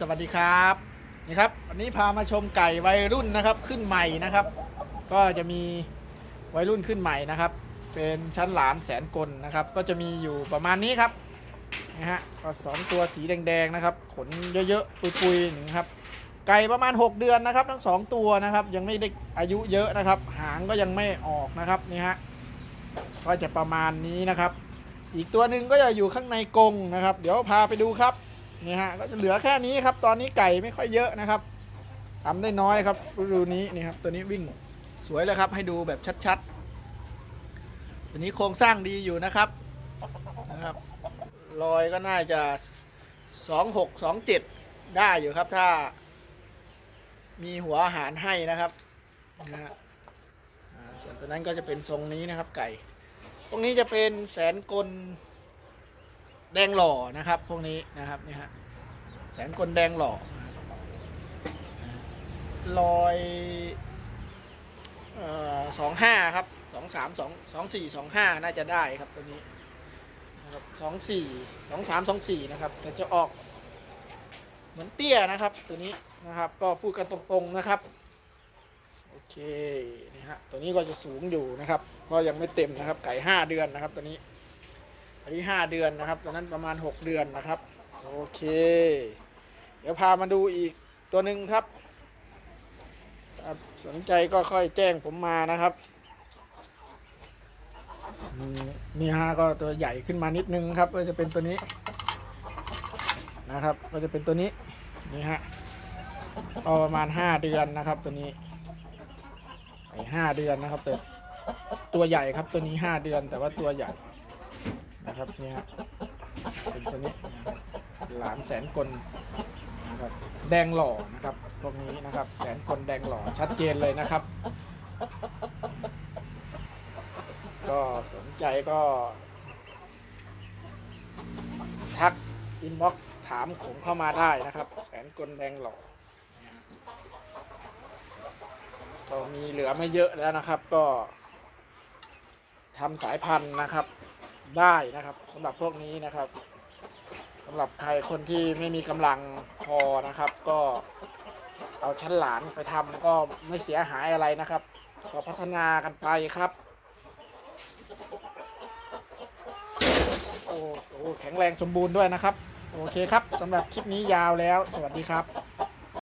สวัสดีครับนี่ครับวันนี้พามาชมไก่วัยรุ่นนะครับขึ้นใหม่นะครับ ก็จะมีวัยรุ่นขึ้นใหม่นะครับ เป็นชั้นหลานแสนกลนะครับ ก็จะมีอยู่ประมาณนี้ครับนะฮะก็สองตัวสีแดงๆนะครับ ขนเยอะๆปุยๆหนึ่งครับ ไก่ประมาณ 6 เดือนนะครับ ทั้งสองตัวนะครับ ยังไม่ได้อายุเยอะนะครับ หางก็ยังไม่ออกนะครับนี่ฮะก็จะประมาณนี้นะครับ อีกตัวหนึ่งก็จะอยู่ข้างในกรงนะครับ เดี๋ยวพาไปดูครับ นี่ฮะก็จะเหลือแค่นี้ครับ ตอนนี้ไก่ไม่ค่อยเยอะนะครับทำได้น้อยครับฤดูนี้นี่ครับตัวนี้วิ่งสวยเลยครับ ให้ดูแบบชัดๆ ตัวนี้โครงสร้างดีอยู่นะครับนะครับรอยก็น่าจะสองหกสองเจ็ดได้อยู่ครับถ้า มีหัวอาหารให้นะครับนะฮะส่วนตัวนั้นก็จะเป็นทรงนี้นะครับไก่ ตรงนี้จะเป็นแสนกล แดงหล่อนะครับ พวกนี้นะครับนี่ฮะแสนกลแดงหล่อลอยสองห้าครับสองสามสองสองสี่สองห้าน่าจะได้ครับตัวนี้นะครับสองสี่สองสามสองสี่นะครับ แต่จะออกเหมือนเตี้ยนะครับ ตัวนี้นะครับ ก็พูดกันตรงๆนะครับโอเคนี่ฮะตัวนี้ก็จะสูงอยู่นะครับ ก็ยังไม่เต็มนะครับไก่ห้าเดือนนะครับตัวนี้ อันนี้ห้าเดือนนะครับตอนนั้นประมาณหกเดือนนะครับ โอเค เดี๋ยวพามาดูอีกตัวหนึ่งครับสนใจก็ค่อยแจ้งผมมานะครับมนี่ฮะก็ตัวใหญ่ขึ้นมานิดนึงครับ ก็จะเป็นตัวนี้นะครับ ก็จะเป็นตัวนี้นี่ฮะก็ประมาณห้าเดือนนะครับตัวนี้ไอ้ห้าเดือนนะครับแต่ตัวใหญ่ครับตัวนี้ห้าเดือนแต่ว่าตัวใหญ่ นะครับเนี่ยฮะเป็นตัวนี้หลานแสนกลนะครับแดงหล่อนะครับพวกนี้นะครับแสนกลแดงหล่อชัดเจนเลยนะครับ ก็สนใจก็ ทักอินบ็อกถามผมเข้ามาได้นะครับ แสนกลแดงหล่อก็มีเหลือไม่เยอะแล้วนะครับ ก็ทำสายพันธุ์นะครับ ได้นะครับสำหรับพวกนี้นะครับสำหรับใครคนที่ไม่มีกำลังพอนะครับ ก็เอาชั้นหลานไปทำก็ไม่เสียหายอะไรนะครับ ก็พัฒนากันไปครับ โอ้โหแข็งแรงสมบูรณ์ด้วยนะครับ โอเคครับสำหรับคลิปนี้ยาวแล้ว สวัสดีครับ